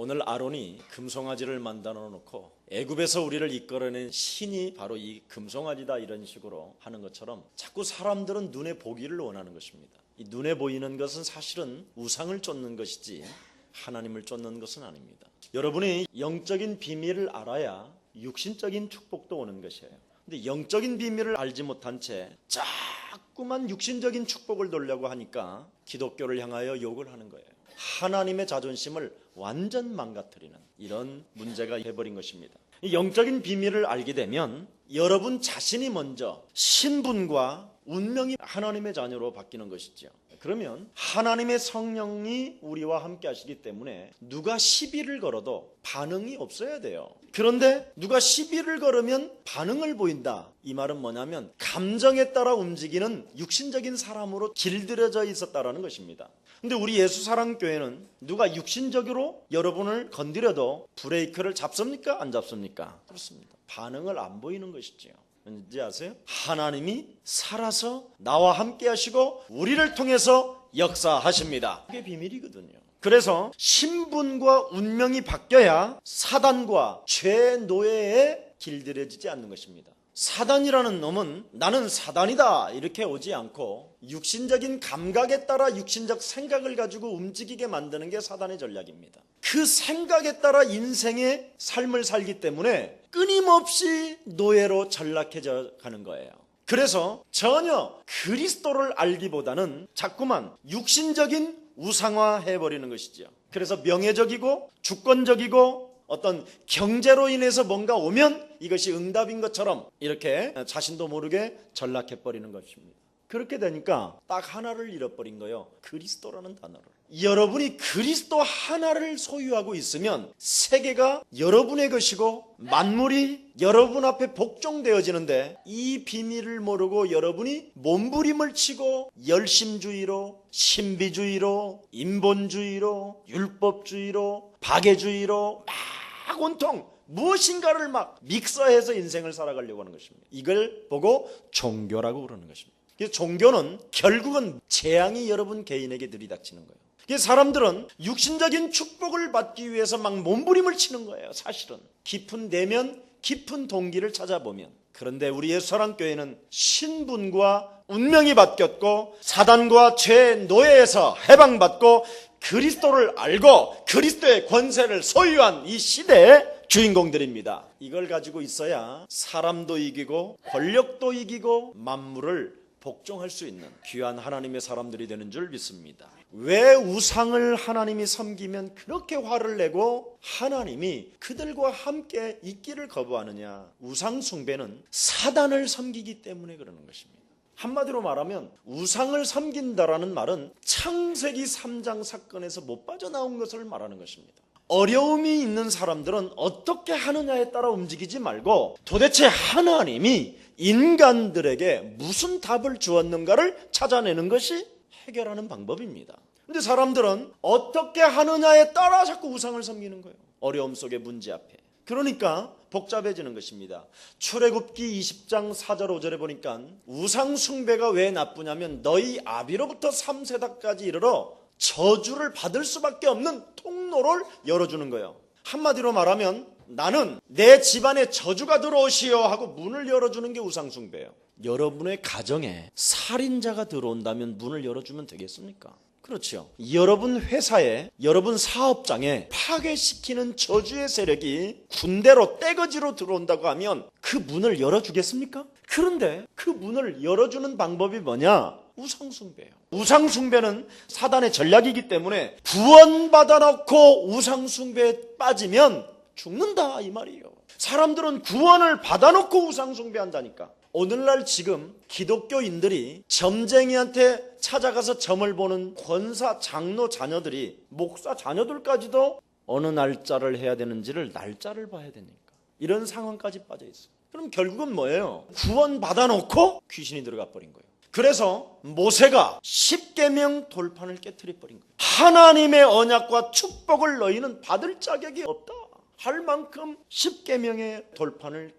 오늘 아론이 금송아지를 만들어 놓고 애굽에서 우리를 이끌어낸 신이 바로 이 금송아지다 이런 식으로 하는 것처럼 자꾸 사람들은 눈에 보기를 원하는 것입니다. 이 눈에 보이는 것은 사실은 우상을 쫓는 것이지 하나님을 쫓는 것은 아닙니다. 여러분이 영적인 비밀을 알아야 육신적인 축복도 오는 것이에요. 근데 영적인 비밀을 알지 못한 채 자꾸만 육신적인 축복을 돌려고 하니까 기독교를 향하여 욕을 하는 거예요. 하나님의 자존심을 완전 망가뜨리는 이런 문제가 해버린 것입니다. 이 영적인 비밀을 알게 되면 여러분 자신이 먼저 신분과 운명이 하나님의 자녀로 바뀌는 것이죠. 그러면 하나님의 성령이 우리와 함께 하시기 때문에 누가 시비를 걸어도 반응이 없어야 돼요. 그런데 누가 시비를 걸으면 반응을 보인다. 이 말은 뭐냐면 감정에 따라 움직이는 육신적인 사람으로 길들여져 있었다라는 것입니다. 근데 우리 예수 사랑 교회는 누가 육신적으로 여러분을 건드려도 브레이크를 잡습니까? 안 잡습니까? 그렇습니다. 반응을 안 보이는 것이지요. 왠지 아세요? 하나님이 살아서 나와 함께 하시고 우리를 통해서 역사하십니다. 그게 비밀이거든요. 그래서 신분과 운명이 바뀌어야 사단과 죄 노예에 길들여지지 않는 것입니다. 사단이라는 놈은 나는 사단이다 이렇게 오지 않고 육신적인 감각에 따라 육신적 생각을 가지고 움직이게 만드는 게 사단의 전략입니다. 그 생각에 따라 인생의 삶을 살기 때문에 끊임없이 노예로 전락해져 가는 거예요. 그래서 전혀 그리스도를 알기보다는 자꾸만 육신적인 우상화해 버리는 것이죠. 그래서 명예적이고 주권적이고 어떤 경제로 인해서 뭔가 오면 이것이 응답인 것처럼 이렇게 자신도 모르게 전락해 버리는 것입니다. 그렇게 되니까 딱 하나를 잃어버린 거예요. 그리스도라는 단어를. 여러분이 그리스도 하나를 소유하고 있으면 세계가 여러분의 것이고 만물이 여러분 앞에 복종되어지는데 이 비밀을 모르고 여러분이 몸부림을 치고 열심주의로 신비주의로 인본주의로 율법주의로 박애주의로 막 온통 무엇인가를 막 믹서해서 인생을 살아가려고 하는 것입니다. 이걸 보고 종교라고 그러는 것입니다. 그래서 종교는 결국은 재앙이 여러분 개인에게 들이닥치는 거예요. 사람들은 육신적인 축복을 받기 위해서 막 몸부림을 치는 거예요. 사실은 깊은 내면 깊은 동기를 찾아보면 그런데 우리 예수사랑 교회는 신분과 운명이 바뀌었고 사단과 죄 노예에서 해방받고 그리스도를 알고 그리스도의 권세를 소유한 이 시대의 주인공들입니다. 이걸 가지고 있어야 사람도 이기고 권력도 이기고 만물을 복종할 수 있는 귀한 하나님의 사람들이 되는 줄 믿습니다. 왜 우상을 하나님이 섬기면 그렇게 화를 내고 하나님이 그들과 함께 있기를 거부하느냐? 우상 숭배는 사단을 섬기기 때문에 그러는 것입니다. 한마디로 말하면 우상을 섬긴다라는 말은 창세기 3장 사건에서 못 빠져나온 것을 말하는 것입니다. 어려움이 있는 사람들은 어떻게 하느냐에 따라 움직이지 말고 도대체 하나님이 인간들에게 무슨 답을 주었는가를 찾아내는 것이 해결하는 방법입니다. 근데 사람들은 어떻게 하느냐에 따라 자꾸 우상을 섬기는 거예요. 어려움 속의 문제 앞에. 그러니까 복잡해지는 것입니다. 출애굽기 20장 4절 5절에 보니까 우상 숭배가 왜 나쁘냐면 너희 아비로부터 3세다까지 이르러 저주를 받을 수밖에 없는 통로를 열어주는 거예요. 한마디로 말하면 나는 내 집안에 저주가 들어오시오 하고 문을 열어주는 게 우상숭배예요. 여러분의 가정에 살인자가 들어온다면 문을 열어주면 되겠습니까? 그렇죠. 여러분 회사에, 여러분 사업장에 파괴시키는 저주의 세력이 군대로 떼거지로 들어온다고 하면 그 문을 열어주겠습니까? 그런데 그 문을 열어주는 방법이 뭐냐? 우상숭배예요. 우상숭배는 사단의 전략이기 때문에 구원받아 놓고 우상숭배에 빠지면 죽는다 이 말이에요. 사람들은 구원을 받아놓고 우상숭배한다니까. 오늘날 지금 기독교인들이 점쟁이한테 찾아가서 점을 보는 권사 장로 자녀들이 목사 자녀들까지도 어느 날짜를 해야 되는지를 날짜를 봐야 되니까 이런 상황까지 빠져 있어요. 그럼 결국은 뭐예요? 구원 받아놓고 귀신이 들어가 버린 거예요. 그래서 모세가 십계명 돌판을 깨뜨려 버린 거예요. 하나님의 언약과 축복을 너희는 받을 자격이 없다. 할 만큼 십계명의 돌판을.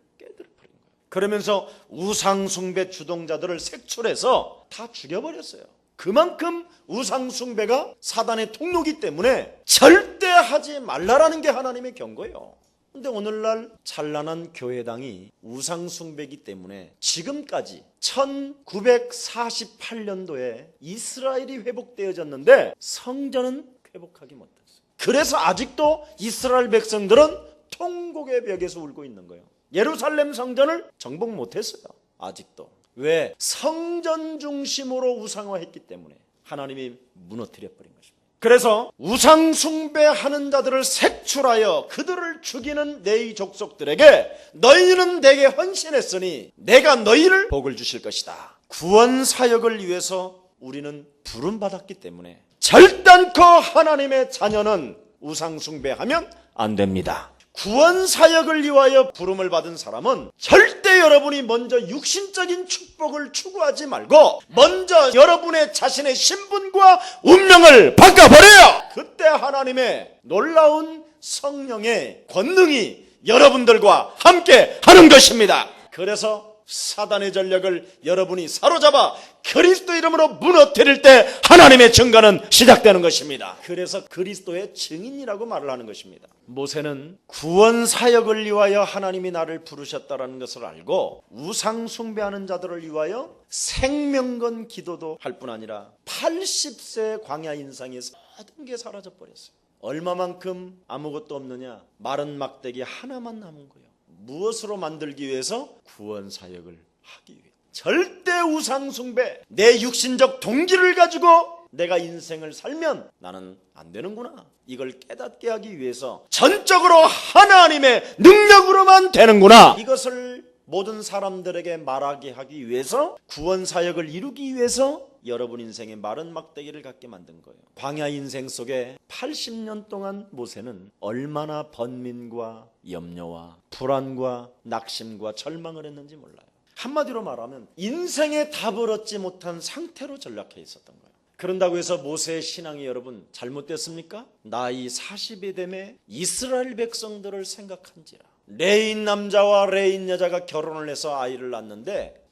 그러면서 우상 숭배 주동자들을 색출해서 다 죽여버렸어요. 그만큼 우상숭배가 사단의 통로기 때문에 절대 하지 말라라는 게 하나님의 경고예요. 근데 오늘날 찬란한 교회당이 우상숭배기 때문에 지금까지 1948년도에 이스라엘이 회복되어졌는데 성전은 회복하기 못했어요. 그래서 아직도 이스라엘 백성들은 통곡의 벽에서 울고 있는 거예요. 예루살렘 성전을 정복 못했어요. 아직도. 왜? 성전 중심으로 우상화했기 때문에 하나님이 무너뜨려 버린 것입니다. 그래서 우상 숭배하는 자들을 색출하여 그들을 죽이는 내 족속들에게 너희는 내게 헌신했으니 내가 너희를 복을 주실 것이다. 구원 사역을 위해서 우리는 부름 받았기 때문에 절단코 하나님의 자녀는 우상 숭배하면 안 됩니다. 구원 사역을 위하여 부름을 받은 사람은 절대 여러분이 먼저 육신적인 축복을 추구하지 말고 먼저 여러분의 자신의 신분과 운명을 바꿔버려요. 그때 하나님의 놀라운 성령의 권능이 여러분들과 함께 하는 것입니다. 그래서 사단의 전략을 여러분이 사로잡아 그리스도 이름으로 무너뜨릴 때 하나님의 증거는 시작되는 것입니다. 그래서 그리스도의 증인이라고 말을 하는 것입니다. 모세는 구원 사역을 위하여 하나님이 나를 부르셨다라는 것을 알고 우상 숭배하는 자들을 위하여 생명건 기도도 할 뿐 아니라 80세 광야 인상에서 모든 게 사라져 버렸어요. 얼마만큼 아무것도 없느냐? 마른 막대기 하나만 남은 거예요. 무엇으로 만들기 위해서 구원 사역을 하기 위해. 절대 우상 숭배, 내 육신적 동기를 가지고 내가 인생을 살면 나는 안 되는구나. 이걸 깨닫게 하기 위해서 전적으로 하나님의 능력으로만 되는구나. 이것을 모든 사람들에게 말하게 하기 위해서 구원 사역을 이루기 위해서 여러분 인생의 마른 막대기를 갖게 만든 거예요. 광야 인생 속에 80년 동안 모세는 얼마나 번민과 염려와 불안과 낙심과 절망을 했는지 몰라요. 한마디로 말하면 인생의 답을 얻지 못한 상태로 전락해 있었던 거예요. 그런다고 해서 모세의 신앙이 여러분 잘못됐습니까? 나이 40이 되매 이스라엘 백성들을 생각한지라. 레인 남자와 레인 여자가 결혼을 해서 아이를 낳는데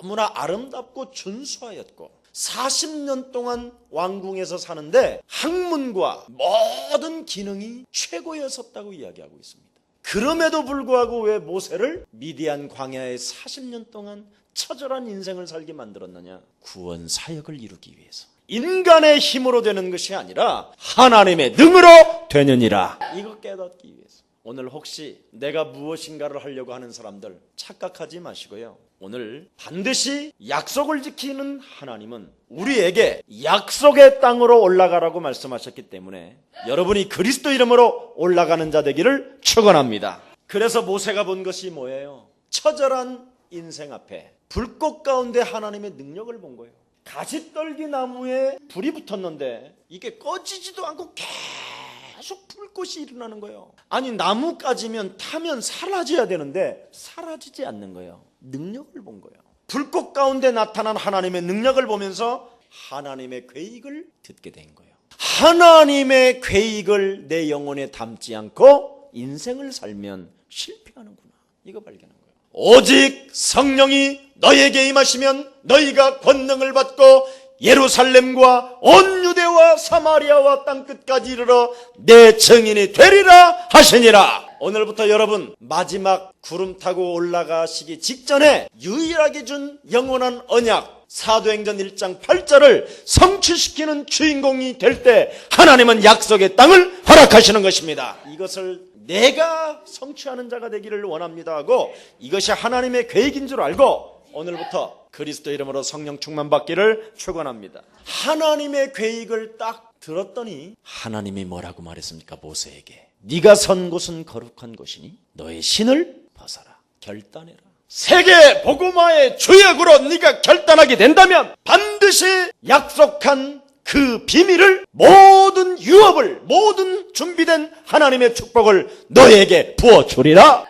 너무나 아름답고 준수하였고 40년 동안 왕궁에서 사는데 학문과 모든 기능이 최고였었다고 이야기하고 있습니다. 그럼에도 불구하고 왜 모세를 미디안 광야에 40년 동안 처절한 인생을 살게 만들었느냐? 구원 사역을 이루기 위해서. 인간의 힘으로 되는 것이 아니라 하나님의 능으로 되느니라. 이거 깨닫기 위해서. 오늘 혹시 내가 무엇인가를 하려고 하는 사람들 착각하지 마시고요. 오늘 반드시 약속을 지키는 하나님은 우리에게 약속의 땅으로 올라가라고 말씀하셨기 때문에 여러분이 그리스도 이름으로 올라가는 자 되기를 축원합니다. 그래서 모세가 본 것이 뭐예요? 처절한 인생 앞에 불꽃 가운데 하나님의 능력을 본 거예요. 가시떨기 나무에 불이 붙었는데 이게 꺼지지도 않고 계속 불꽃이 일어나는 거예요. 아니 나무까지면 타면 사라져야 되는데 사라지지 않는 거예요. 능력을 본 거예요. 불꽃 가운데 나타난 하나님의 능력을 보면서 하나님의 계획을 듣게 된 거예요. 하나님의 계획을 내 영혼에 담지 않고 인생을 살면 실패하는구나. 이거 발견한 거예요. 오직 성령이 너에게 임하시면 너희가 권능을 받고 예루살렘과 온 유대와 사마리아와 땅 끝까지 이르러 내 증인이 되리라 하시니라. 오늘부터 여러분 마지막 구름 타고 올라가시기 직전에 유일하게 준 영원한 언약 사도행전 1장 8절을 성취시키는 주인공이 될 때 하나님은 약속의 땅을 허락하시는 것입니다. 이것을 내가 성취하는 자가 되기를 원합니다 하고 이것이 하나님의 계획인 줄 알고 오늘부터 그리스도 이름으로 성령 충만 받기를 축원합니다. 하나님의 계획을 딱 들었더니 하나님이 뭐라고 말했습니까? 모세에게 네가 선 곳은 거룩한 곳이니 너의 신을 벗어라 결단해라. 세계 복음화의 주역으로 네가 결단하게 된다면 반드시 약속한 그 비밀을 모든 유업을 모든 준비된 하나님의 축복을 너에게 부어 주리라.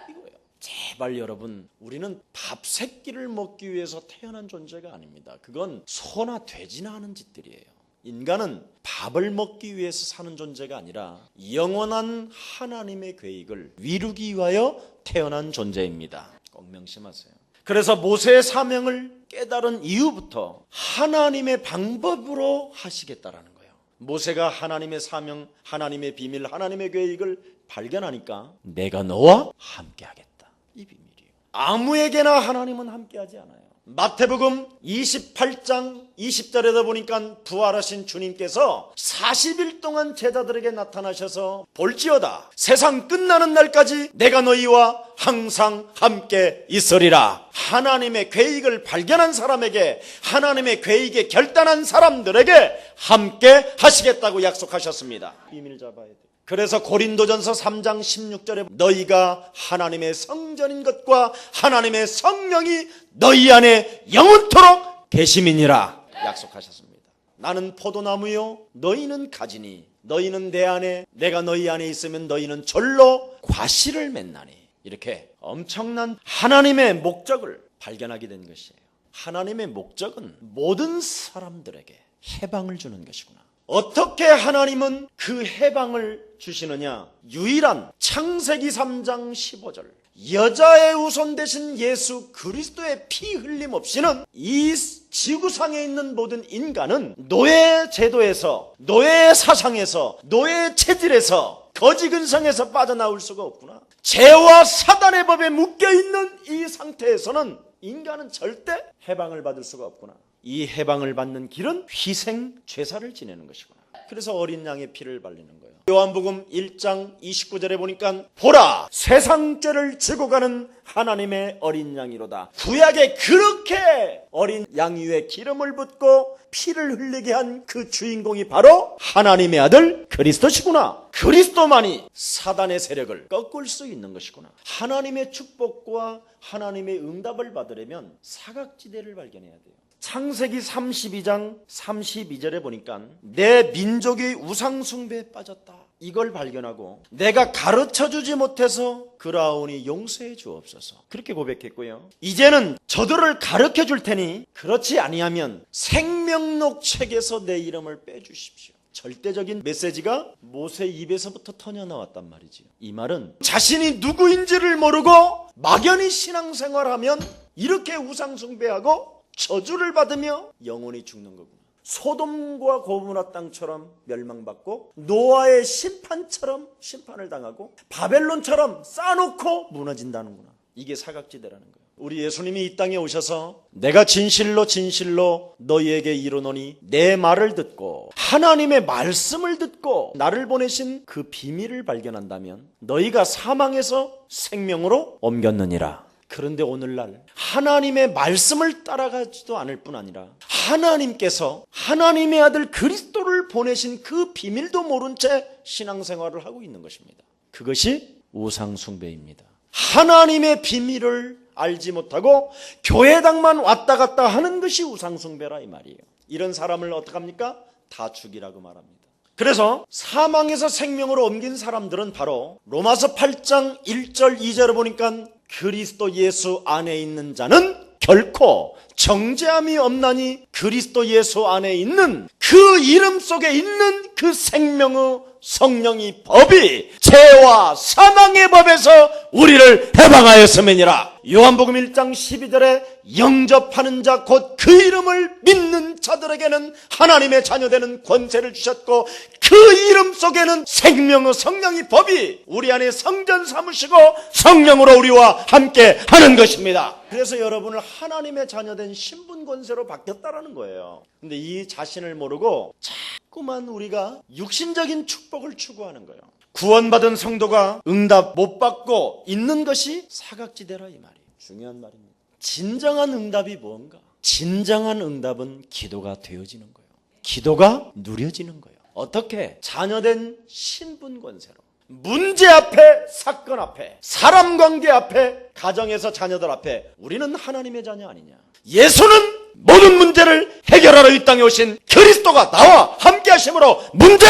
제발 여러분, 우리는 밥 새끼를 먹기 위해서 태어난 존재가 아닙니다. 그건 소나 돼지나 하는 짓들이에요. 인간은 밥을 먹기 위해서 사는 존재가 아니라 영원한 하나님의 계획을 이루기 위하여 태어난 존재입니다. 꼭 명심하세요. 그래서 모세의 사명을 깨달은 이후부터 하나님의 방법으로 하시겠다라는 거예요. 모세가 하나님의 사명, 하나님의 비밀, 하나님의 계획을 발견하니까 내가 너와 함께하겠다. 이 비밀이에요. 아무에게나 하나님은 함께하지 않아요. 마태복음 28장 20절에다 보니까 부활하신 주님께서 40일 동안 제자들에게 나타나셔서 볼지어다 세상 끝나는 날까지 내가 너희와 항상 함께 있으리라. 하나님의 계획을 발견한 사람에게 하나님의 계획에 결단한 사람들에게 함께 하시겠다고 약속하셨습니다. 비밀 잡아야 돼 그래서 고린도전서 3장 16절에 너희가 하나님의 성전인 것과 하나님의 성령이 너희 안에 영원토록 계심이니라 약속하셨습니다. 나는 포도나무요 너희는 가지니 너희는 내 안에 내가 너희 안에 있으면 너희는 절로 과실을 맺나니 이렇게 엄청난 하나님의 목적을 발견하게 된 것이에요. 하나님의 목적은 모든 사람들에게 해방을 주는 것이구나. 어떻게 하나님은 그 해방을 주시느냐? 유일한 창세기 3장 15절. 여자의 우선 대신 예수 그리스도의 피 흘림 없이는 이 지구상에 있는 모든 인간은 노예 제도에서, 노예 사상에서, 노예 체질에서, 거지 근성에서 빠져나올 수가 없구나. 죄와 사단의 법에 묶여 있는 이 상태에서는 인간은 절대 해방을 받을 수가 없구나. 이 해방을 받는 길은 희생 제사를 지내는 것이구나. 그래서 어린 양의 피를 발리는 거예요. 요한복음 1장 29절에 보니까 보라 세상 죄를 지고 가는 하나님의 어린 양이로다. 구약에 그렇게 어린 양 위에 기름을 붓고 피를 흘리게 한 그 주인공이 바로 하나님의 아들 그리스도시구나. 그리스도만이 사단의 세력을 꺾을 수 있는 것이구나. 하나님의 축복과 하나님의 응답을 받으려면 사각지대를 발견해야 돼요. 창세기 32장 32절에 보니까 내 민족이 우상숭배에 빠졌다. 이걸 발견하고 내가 가르쳐 주지 못해서 그라오니 용서해 주옵소서. 그렇게 고백했고요. 이제는 저들을 가르쳐 줄 테니 그렇지 아니하면 생명록 책에서 내 이름을 빼 주십시오. 절대적인 메시지가 모세 입에서부터 터져 나왔단 말이지요. 이 말은 자신이 누구인지를 모르고 막연히 신앙생활하면 이렇게 우상숭배하고 저주를 받으며 영원히 죽는 거구나. 소돔과 고무라 땅처럼 멸망받고 노아의 심판처럼 심판을 당하고 바벨론처럼 쌓아놓고 무너진다는구나. 이게 사각지대라는 거예요. 우리 예수님이 이 땅에 오셔서 내가 진실로 진실로 너희에게 이르노니 내 말을 듣고 하나님의 말씀을 듣고 나를 보내신 그 비밀을 발견한다면 너희가 사망에서 생명으로 옮겼느니라. 그런데 오늘날 하나님의 말씀을 따라가지도 않을 뿐 아니라 하나님께서 하나님의 아들 그리스도를 보내신 그 비밀도 모른 채 신앙생활을 하고 있는 것입니다. 그것이 우상숭배입니다. 하나님의 비밀을 알지 못하고 교회당만 왔다 갔다 하는 것이 우상숭배라 이 말이에요. 이런 사람을 어떡합니까? 다 죽이라고 말합니다. 그래서 사망에서 생명으로 옮긴 사람들은 바로 로마서 8장 1절 2절을 보니까 그리스도 예수 안에 있는 자는 결코 정죄함이 없나니 그리스도 예수 안에 있는 그 이름 속에 있는 그 생명의 성령이 법이 죄와 사망의 법에서 우리를 해방하였음이니라. 요한복음 1장 12절에 영접하는 자 곧 그 이름을 믿는 자들에게는 하나님의 자녀되는 권세를 주셨고 그 이름 속에는 생명의 성령이 법이 우리 안에 성전 삼으시고 성령으로 우리와 함께 하는 것입니다. 그래서 여러분을 하나님의 자녀된 신분 권세로 바뀌었다라는 거예요. 근데 이 자신을 모르고 자꾸만 우리가 육신적인 축복을 추구하는 거예요. 구원받은 성도가 응답 못 받고 있는 것이 사각지대라 이 말이에요. 중요한 말입니다. 진정한 응답이 뭔가? 진정한 응답은 기도가 되어지는 거예요. 기도가 누려지는 거예요. 어떻게? 자녀된 신분 권세로. 문제 앞에, 사건 앞에, 사람 관계 앞에, 가정에서 자녀들 앞에 우리는 하나님의 자녀 아니냐? 예수는 모든 문제를 해결하러 이 땅에 오신 그리스도가 나와 함께 하심으로 문제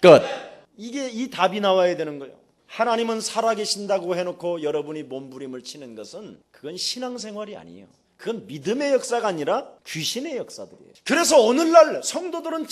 끝. 이게 이 답이 나와야 되는 거예요. 하나님은 살아계신다고 해놓고 여러분이 몸부림을 치는 것은 그건 신앙생활이 아니에요. 그건 믿음의 역사가 아니라 귀신의 역사들이에요. 그래서 오늘날 성도들은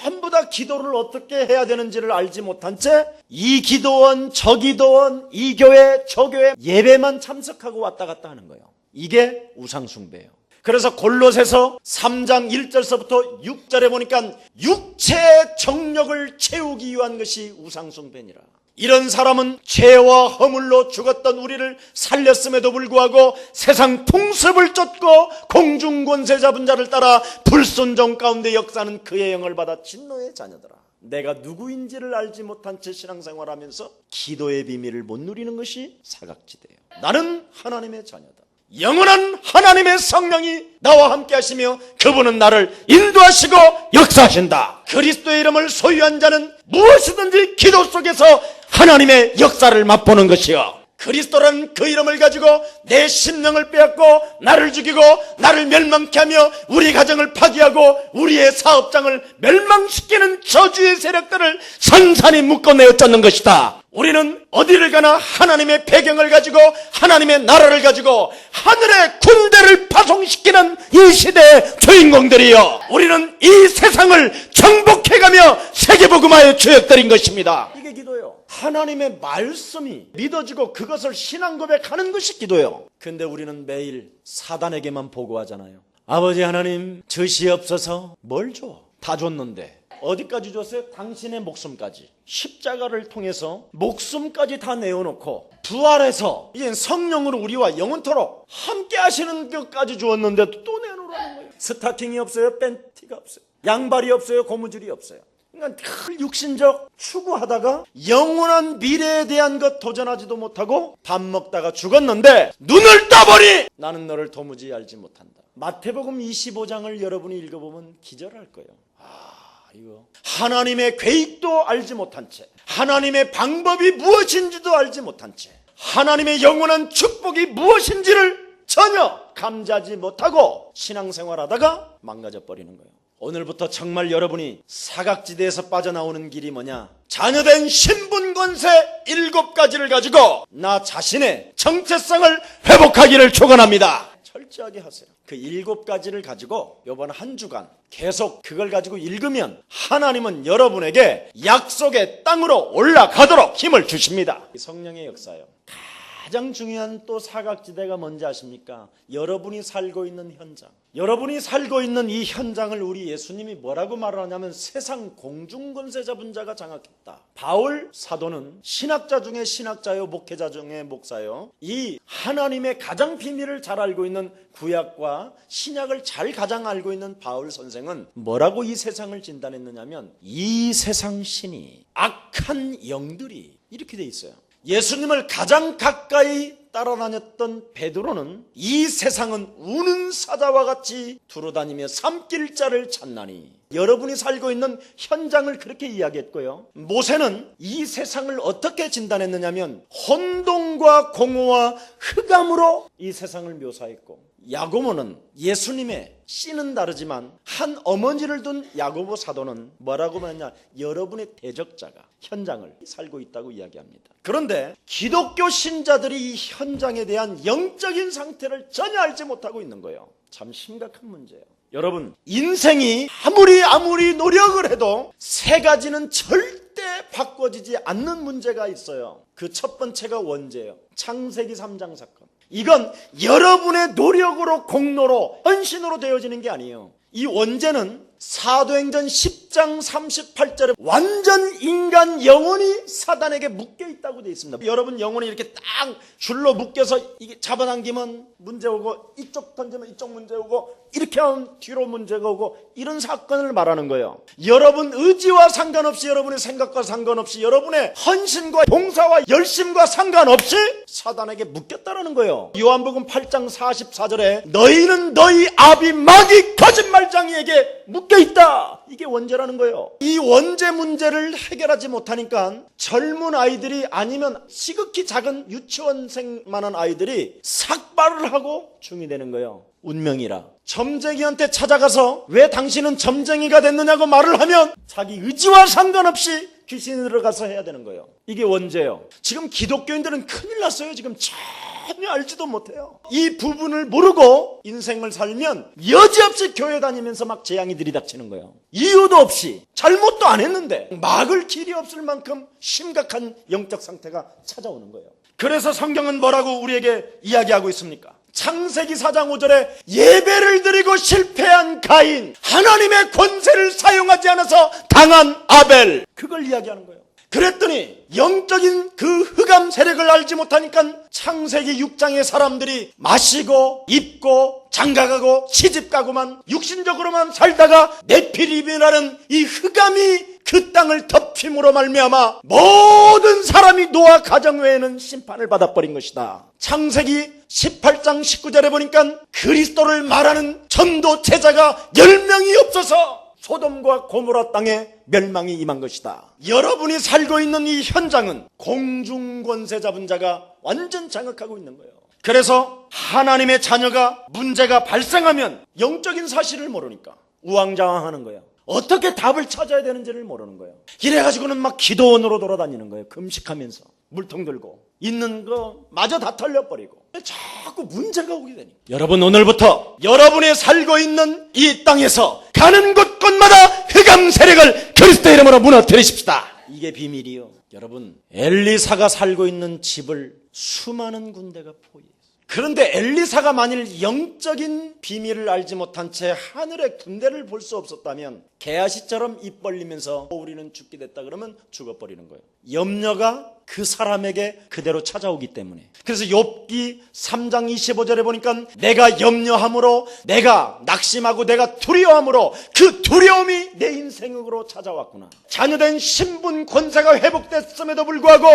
전부 다 기도를 어떻게 해야 되는지를 알지 못한 채 이 기도원, 저 기도원, 이 교회, 저 교회 예배만 참석하고 왔다 갔다 하는 거예요. 이게 우상숭배예요. 그래서 골로새서 3장 1절서부터 6절에 보니까 육체의 정력을 채우기 위한 것이 우상숭배니라. 이런 사람은 죄와 허물로 죽었던 우리를 살렸음에도 불구하고 세상 풍습을 쫓고 공중 권세 잡은 자를 따라 불순종 가운데 역사는 그의 영을 받아 진노의 자녀들아. 내가 누구인지를 알지 못한 채 신앙생활하면서 기도의 비밀을 못 누리는 것이 사각지대예요. 나는 하나님의 자녀다. 영원한 하나님의 성령이 나와 함께 하시며 그분은 나를 인도하시고 역사하신다. 그리스도의 이름을 소유한 자는 무엇이든지 기도 속에서 하나님의 역사를 맛보는 것이요. 그리스도라는 그 이름을 가지고 내 심령을 빼앗고 나를 죽이고 나를 멸망케 하며 우리 가정을 파괴하고 우리의 사업장을 멸망시키는 저주의 세력들을 산산히 묶어내어 쫓는 것이다. 우리는 어디를 가나 하나님의 배경을 가지고 하나님의 나라를 가지고 하늘의 군대를 파송시키는 이 시대의 주인공들이요. 우리는 이 세상을 정복해가며 세계복음화의 주역들인 것입니다. 이게 기도예요. 하나님의 말씀이 믿어지고 그것을 신앙 고백하는 것이 기도예요. 근데 우리는 매일 사단에게만 보고하잖아요. 아버지 하나님 저시옵소서 뭘 줘? 다 줬는데 어디까지 줬어요? 당신의 목숨까지 십자가를 통해서 목숨까지 다 내어놓고 부활해서 이제 성령으로 우리와 영원토록 함께 하시는 것까지 주었는데 또 내놓으라는 거예요 스타킹이 없어요 팬티가 없어요 양발이 없어요 고무줄이 없어요 그러니까 늘 육신적 추구하다가 영원한 미래에 대한 것 도전하지도 못하고 밥 먹다가 죽었는데 눈을 떠보니 나는 너를 도무지 알지 못한다. 마태복음 25장을 여러분이 읽어보면 기절할 거예요. 이거. 하나님의 계획도 알지 못한 채 하나님의 방법이 무엇인지도 알지 못한 채 하나님의 영원한 축복이 무엇인지를 전혀 감지하지 못하고 신앙생활하다가 망가져 버리는 거예요. 오늘부터 정말 여러분이 사각지대에서 빠져나오는 길이 뭐냐? 자녀된 신분 권세 일곱 가지를 가지고 나 자신의 정체성을 회복하기를 축원합니다. 철저하게 하세요. 그 일곱 가지를 가지고 이번 한 주간 계속 그걸 가지고 읽으면 하나님은 여러분에게 약속의 땅으로 올라가도록 힘을 주십니다. 이 성령의 역사요. 가장 중요한 또 사각지대가 뭔지 아십니까? 여러분이 살고 있는 현장. 여러분이 살고 있는 이 현장을 우리 예수님이 뭐라고 말하냐면 세상 공중권세 잡은 자가 장악했다. 바울 사도는 신학자 중에 신학자요, 목회자 중에 목사요. 이 하나님의 가장 비밀을 잘 알고 있는 구약과 신약을 잘 가장 알고 있는 바울 선생은 뭐라고 이 세상을 진단했느냐면 이 세상 신이 악한 영들이 이렇게 돼 있어요. 예수님을 가장 가까이 따라다녔던 베드로는 이 세상은 우는 사자와 같이 두루다니며 삼킬 자를 찾나니 여러분이 살고 있는 현장을 그렇게 이야기했고요. 모세는 이 세상을 어떻게 진단했느냐면 혼돈과 공허와 흑암으로 이 세상을 묘사했고 야고보는 예수님의 씨는 다르지만 한 어머니를 둔 야고보 사도는 뭐라고 말하냐 여러분의 대적자가 현장을 살고 있다고 이야기합니다. 그런데 기독교 신자들이 이 현장에 대한 영적인 상태를 전혀 알지 못하고 있는 거예요. 참 심각한 문제예요. 여러분 인생이 아무리 아무리 노력을 해도 세 가지는 절대 바꿔지지 않는 문제가 있어요. 그 첫 번째가 원죄예요. 창세기 3장 사건. 이건 여러분의 노력으로 공로로 헌신으로 되어지는 게 아니에요. 이 원죄는 사도행전 10장 38절에 완전 인간 영혼이 사단에게 묶여 있다고 되어 있습니다. 여러분 영혼이 이렇게 딱 줄로 묶여서 이게 잡아당기면 문제 오고 이쪽 던지면 이쪽 문제 오고 이렇게 하면 뒤로 문제가 오고 이런 사건을 말하는 거예요. 여러분 의지와 상관없이 여러분의 생각과 상관없이 여러분의 헌신과 봉사와 열심과 상관없이 사단에게 묶였다라는 거예요. 요한복음 8장 44절에 너희는 너희 아비 마귀 거짓말장이에게 묶여 있다. 이게 원죄라는 거예요. 이 원죄 문제를 해결하지 못하니까 젊은 아이들이 아니면 시극히 작은 유치원생만한 아이들이 삭발을 하고 중이 되는 거예요. 운명이라. 점쟁이한테 찾아가서 왜 당신은 점쟁이가 됐느냐고 말을 하면 자기 의지와 상관없이 귀신이 들어가서 해야 되는 거예요. 이게 원죄예요. 지금 기독교인들은 큰일 났어요. 지금 전혀 알지도 못해요. 이 부분을 모르고 인생을 살면 여지없이 교회 다니면서 막 재앙이 들이닥치는 거예요. 이유도 없이 잘못도 안 했는데 막을 길이 없을 만큼 심각한 영적 상태가 찾아오는 거예요. 그래서 성경은 뭐라고 우리에게 이야기하고 있습니까? 창세기 4장 5절에 예배를 드리고 실패한 가인, 하나님의 권세를 사용하지 않아서 당한 아벨. 그걸 이야기하는 거예요. 그랬더니 영적인 그 흑암 세력을 알지 못하니까 창세기 6장의 사람들이 마시고 입고 장가가고 시집가고만 육신적으로만 살다가 네피림이라는 이 흑암이 그 땅을 덮힘으로 말미암아 모든 사람이 노아 가정 외에는 심판을 받아버린 것이다. 창세기 18장 19절에 보니까 그리스도를 말하는 전도 제자가 10명이 없어서 소돔과 고모라 땅에 멸망이 임한 것이다. 여러분이 살고 있는 이 현장은 공중 권세 잡은 자가 완전 장악하고 있는 거예요. 그래서 하나님의 자녀가 문제가 발생하면 영적인 사실을 모르니까 우왕좌왕하는 거예요. 어떻게 답을 찾아야 되는지를 모르는 거예요. 이래가지고는 막 기도원으로 돌아다니는 거예요. 금식하면서 물통 들고 있는 거 마저 다 털려버리고 자꾸 문제가 오게 되니까 여러분 오늘부터 여러분이 살고 있는 이 땅에서 가는 곳 곳마다 흑암 세력을 그리스도 이름으로 무너뜨리십시다. 이게 비밀이요. 여러분 엘리사가 살고 있는 집을 수많은 군대가 포위했어요. 그런데 엘리사가 만일 영적인 비밀을 알지 못한 채 하늘의 군대를 볼 수 없었다면 개아시처럼 입 벌리면서 우리는 죽게 됐다 그러면 죽어버리는 거예요. 염려가 그 사람에게 그대로 찾아오기 때문에. 그래서 욥기 3장 25절에 보니까 내가 염려함으로 내가 낙심하고 내가 두려움으로 그 두려움이 내 인생으로 찾아왔구나. 자녀된 신분 권세가 회복됐음에도 불구하고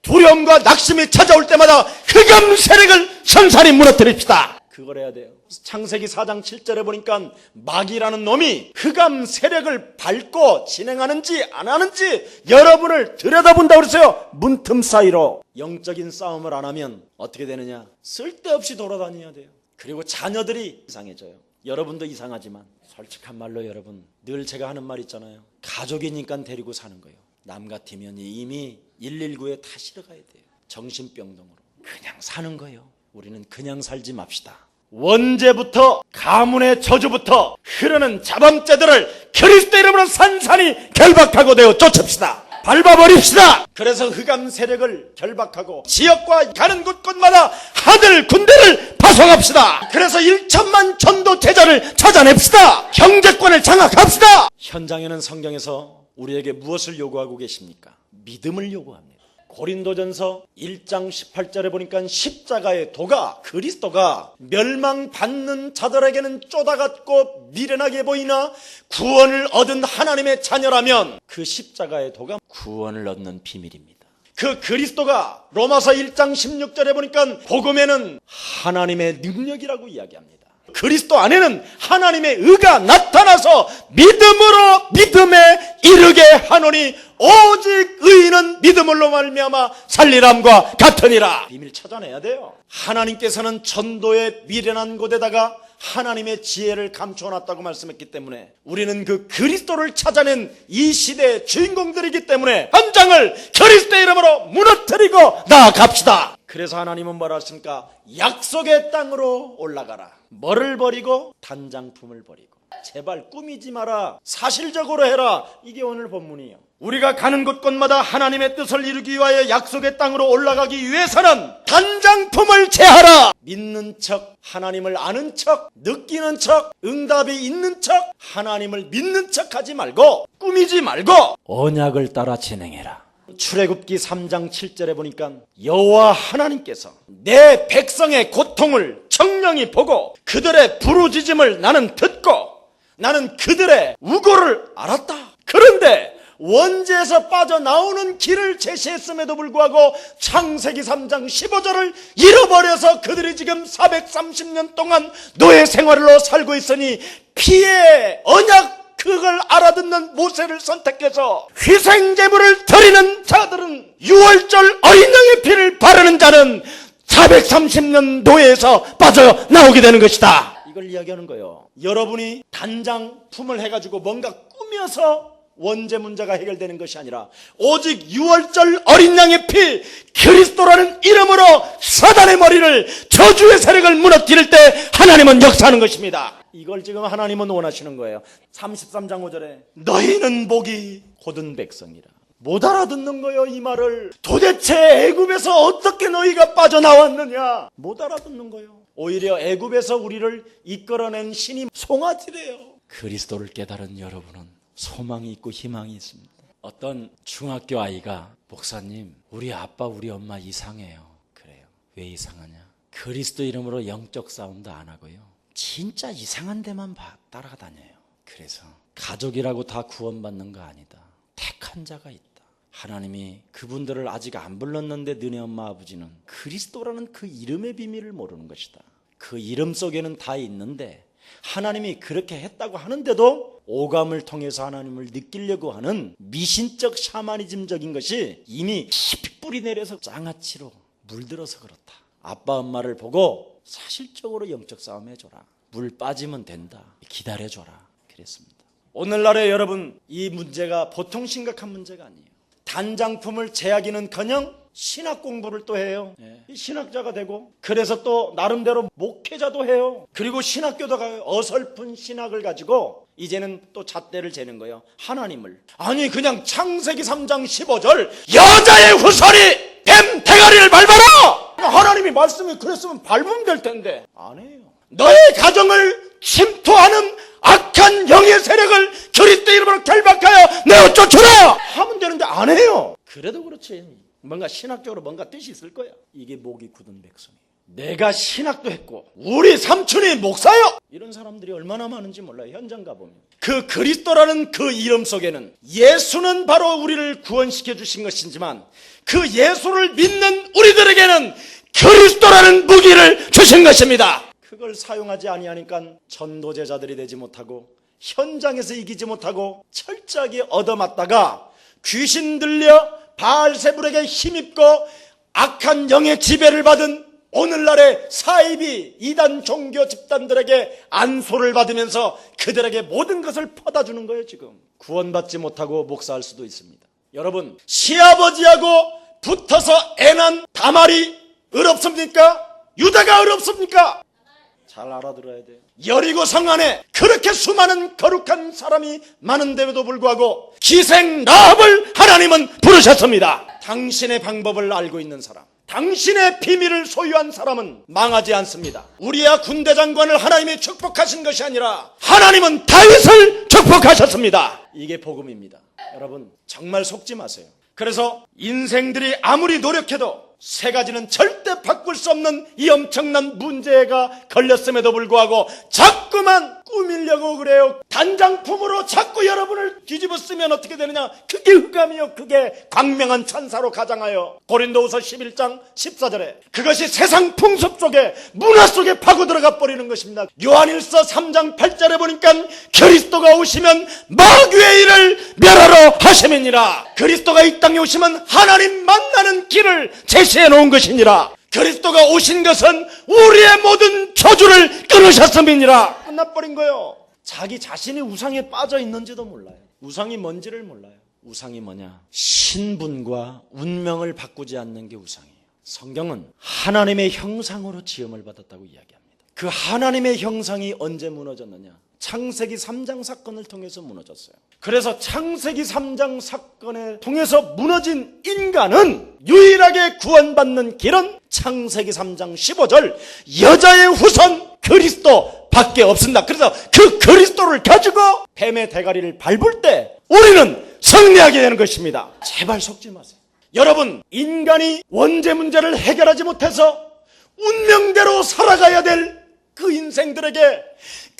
두려움과 낙심이 찾아올 때마다 흑암 세력을 선산히 무너뜨립시다. 그걸 해야 돼요. 창세기 4장 7절에 보니까 마귀라는 놈이 흑암 세력을 밟고 진행하는지 안 하는지 여러분을 들여다본다고 그랬어요. 문틈 사이로. 영적인 싸움을 안 하면 어떻게 되느냐? 쓸데없이 돌아다녀야 돼요. 그리고 자녀들이 이상해져요. 여러분도 이상하지만 솔직한 말로 여러분 늘 제가 하는 말 있잖아요. 가족이니까 데리고 사는 거예요. 남 같으면 이미 119에 다 실어가야 돼요. 정신병동으로. 그냥 사는 거예요. 우리는 그냥 살지 맙시다. 원죄부터 가문의 저주부터 흐르는 자범죄들을 그리스도 이름으로 산산히 결박하고 되어 쫓읍시다. 밟아버립시다. 그래서 흑암 세력을 결박하고 지역과 가는 곳곳마다 하늘 군대를 파송합시다. 그래서 1천만 전도 제자를 찾아냅시다. 경제권을 장악합시다. 현장에는 성경에서 우리에게 무엇을 요구하고 계십니까? 믿음을 요구합니다. 고린도전서 1장 18절에 보니까 십자가의 도가 그리스도가 멸망받는 자들에게는 쪼다 같고 미련하게 보이나 구원을 얻은 하나님의 자녀라면 그 십자가의 도가 구원을 얻는 비밀입니다. 그 그리스도가 로마서 1장 16절에 보니까 복음에는 하나님의 능력이라고 이야기합니다. 그리스도 안에는 하나님의 의가 나타나서 믿음으로 믿음에 이르게 하노니 오직 의인은 믿음으로 말미암아 살리람과 같으니라. 비밀 찾아내야 돼요. 하나님께서는 전도의 미련한 곳에다가 하나님의 지혜를 감춰놨다고 말씀했기 때문에 우리는 그 그리스도를 찾아낸 이 시대의 주인공들이기 때문에 현장을 그리스도의 이름으로 무너뜨리고 나아갑시다. 그래서 하나님은 뭐라 하십니까? 약속의 땅으로 올라가라. 뭐를 버리고 단장품을 버리고 제발 꾸미지 마라. 사실적으로 해라. 이게 오늘 본문이에요. 우리가 가는 곳곳마다 하나님의 뜻을 이루기 위하여 약속의 땅으로 올라가기 위해서는 단장품을 제하라. 믿는 척, 하나님을 아는 척, 느끼는 척, 응답이 있는 척, 하나님을 믿는 척 하지 말고 꾸미지 말고 언약을 따라 진행해라. 출애굽기 3장 7절에 보니까 여호와 하나님께서 내 백성의 고통을 청령히 보고 그들의 부르짖음을 나는 듣고 나는 그들의 우고를 알았다. 그런데 원죄에서 빠져나오는 길을 제시했음에도 불구하고 창세기 3장 15절을 잃어버려서 그들이 지금 430년 동안 노예 생활로 살고 있으니 피의 언약 그걸 알아듣는 모세를 선택해서 희생제물을 드리는 자들은 6월절 어린 양의 피를 바르는 자는 430년 노예에서 빠져나오게 되는 것이다. 이걸 이야기하는 거예요. 여러분이 단장 품을 해가지고 뭔가 꾸며서 원죄 문제가 해결되는 것이 아니라 오직 6월절 어린 양의 피 그리스도라는 이름으로 사단의 머리를 저주의 세력을 무너뜨릴 때 하나님은 역사하는 것입니다. 이걸 지금 하나님은 원하시는 거예요. 33장 5절에 너희는 복이 곧은 백성이라. 못 알아듣는 거예요, 이 말을. 도대체 애굽에서 어떻게 너희가 빠져나왔느냐? 못 알아듣는 거예요. 오히려 애굽에서 우리를 이끌어낸 신이 송아지래요. 그리스도를 깨달은 여러분은 소망이 있고 희망이 있습니다. 어떤 중학교 아이가 목사님, 우리 아빠, 우리 엄마 이상해요. 그래요. 왜 이상하냐? 그리스도 이름으로 영적 싸움도 안 하고요. 진짜 이상한 데만 봐- 따라다녀요. 그래서 가족이라고 다 구원받는 거 아니다. 택한 자가 있다. 하나님이 그분들을 아직 안 불렀는데 너네 엄마 아버지는 그리스도라는 그 이름의 비밀을 모르는 것이다. 그 이름 속에는 다 있는데 하나님이 그렇게 했다고 하는데도 오감을 통해서 하나님을 느끼려고 하는 미신적 샤머니즘적인 것이 이미 깊이 뿌리 내려서 장아찌로 물들어서 그렇다. 아빠 엄마를 보고 사실적으로 영적 싸움 해줘라. 물 빠지면 된다. 기다려줘라. 그랬습니다. 오늘날에 여러분 이 문제가 보통 심각한 문제가 아니에요. 단장품을 제하기는커녕 신학 공부를 또 해요. 이 신학자가 되고 그래서 또 나름대로 목회자도 해요. 그리고 신학교도 가요. 어설픈 신학을 가지고 이제는 또 잣대를 재는 거예요. 하나님을 아니 그냥 창세기 3장 15절 여자의 후손이 뱀 대가리를 밟아라. 하나님이 말씀이 그랬으면 밟으면 될 텐데 안 해요. 너의 가정을 침투하는 악한 영의 세력을 그리스도 이름으로 결박하여 내어 쫓으라 하면 되는데 안 해요. 그래도 그렇지. 뭔가 신학적으로 뭔가 뜻이 있을 거야. 이게 목이 굳은 백성이. 내가 신학도 했고 우리 삼촌이 목사요. 이런 사람들이 얼마나 많은지 몰라요. 현장 가보면. 그 그리스도라는 그 이름 속에는 예수는 바로 우리를 구원시켜 주신 것이지만 그 예수를 믿는 우리들에게는 그리스도라는 무기를 주신 것입니다. 그걸 사용하지 아니하니까 전도제자들이 되지 못하고 현장에서 이기지 못하고 철저하게 얻어맞다가 귀신 들려 바알세불에게 힘입고 악한 영의 지배를 받은 오늘날의 사이비 이단 종교 집단들에게 안소를 받으면서 그들에게 모든 것을 퍼다주는 거예요 지금 구원받지 못하고 목사할 수도 있습니다 여러분 시아버지하고 붙어서 애난 다말이 의롭습니까? 유다가 의롭습니까? 잘 알아들어야 돼요. 여리고 성 안에 그렇게 수많은 거룩한 사람이 많은데도 불구하고 기생 라합을 하나님은 부르셨습니다. 당신의 방법을 알고 있는 사람, 당신의 비밀을 소유한 사람은 망하지 않습니다. 우리야 군대 장관을 하나님이 축복하신 것이 아니라 하나님은 다윗을 축복하셨습니다. 이게 복음입니다. 여러분 정말 속지 마세요. 그래서 인생들이 아무리 노력해도 세 가지는 절대 바꿀 수 없는 이 엄청난 문제가 걸렸음에도 불구하고 자꾸만 꾸밀려고 그래요. 단장품으로 자꾸 여러분을 뒤집어 쓰면 어떻게 되느냐? 그게 흑암이요. 그게 광명한 천사로 가장하여 고린도후서 11장 14절에 그것이 세상 풍습 속에 문화 속에 파고 들어가 버리는 것입니다. 요한일서 3장 8절에 보니까 그리스도가 오시면 마귀의 일을 멸하러 하심이니라. 그리스도가 이 땅에 오시면 하나님 만나는 길을 제시해 놓은 것이니라. 그리스도가 오신 것은 우리의 모든 저주를 끊으셨음이니라. 끝나버린 거예요. 자기 자신이 우상에 빠져 있는지도 몰라요. 우상이 뭔지를 몰라요. 우상이 뭐냐? 신분과 운명을 바꾸지 않는 게 우상이에요. 성경은 하나님의 형상으로 지음을 받았다고 이야기합니다. 그 하나님의 형상이 언제 무너졌느냐? 창세기 3장 사건을 통해서 무너졌어요. 그래서 창세기 3장 사건을 통해서 무너진 인간은 유일하게 구원받는 길은 창세기 3장 15절 여자의 후손 그리스도 밖에 없습니다. 그래서 그 그리스도를 가지고 뱀의 대가리를 밟을 때 우리는 승리하게 되는 것입니다. 제발 속지 마세요. 여러분, 인간이 원죄 문제를 해결하지 못해서 운명대로 살아가야 될 그 인생들에게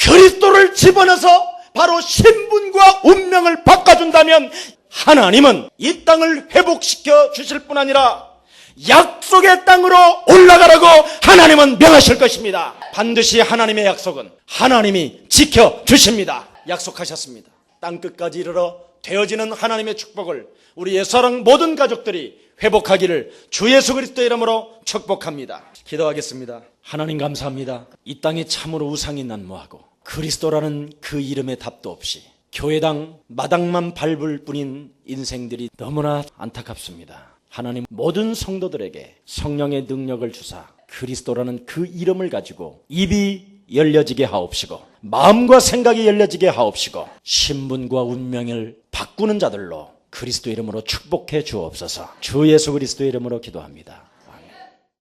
그리스도를 집어넣어서 바로 신분과 운명을 바꿔준다면 하나님은 이 땅을 회복시켜 주실 뿐 아니라 약속의 땅으로 올라가라고 하나님은 명하실 것입니다. 반드시 하나님의 약속은 하나님이 지켜 주십니다. 약속하셨습니다. 땅 끝까지 이르러 되어지는 하나님의 축복을 우리 예사랑 모든 가족들이 회복하기를 주 예수 그리스도 이름으로 축복합니다. 기도하겠습니다. 하나님 감사합니다. 이 땅에 참으로 우상이 난무하고 그리스도라는 그 이름의 답도 없이 교회당 마당만 밟을 뿐인 인생들이 너무나 안타깝습니다. 하나님 모든 성도들에게 성령의 능력을 주사 그리스도라는 그 이름을 가지고 입이 열려지게 하옵시고 마음과 생각이 열려지게 하옵시고 신분과 운명을 바꾸는 자들로 그리스도 이름으로 축복해 주옵소서. 주 예수 그리스도 이름으로 기도합니다.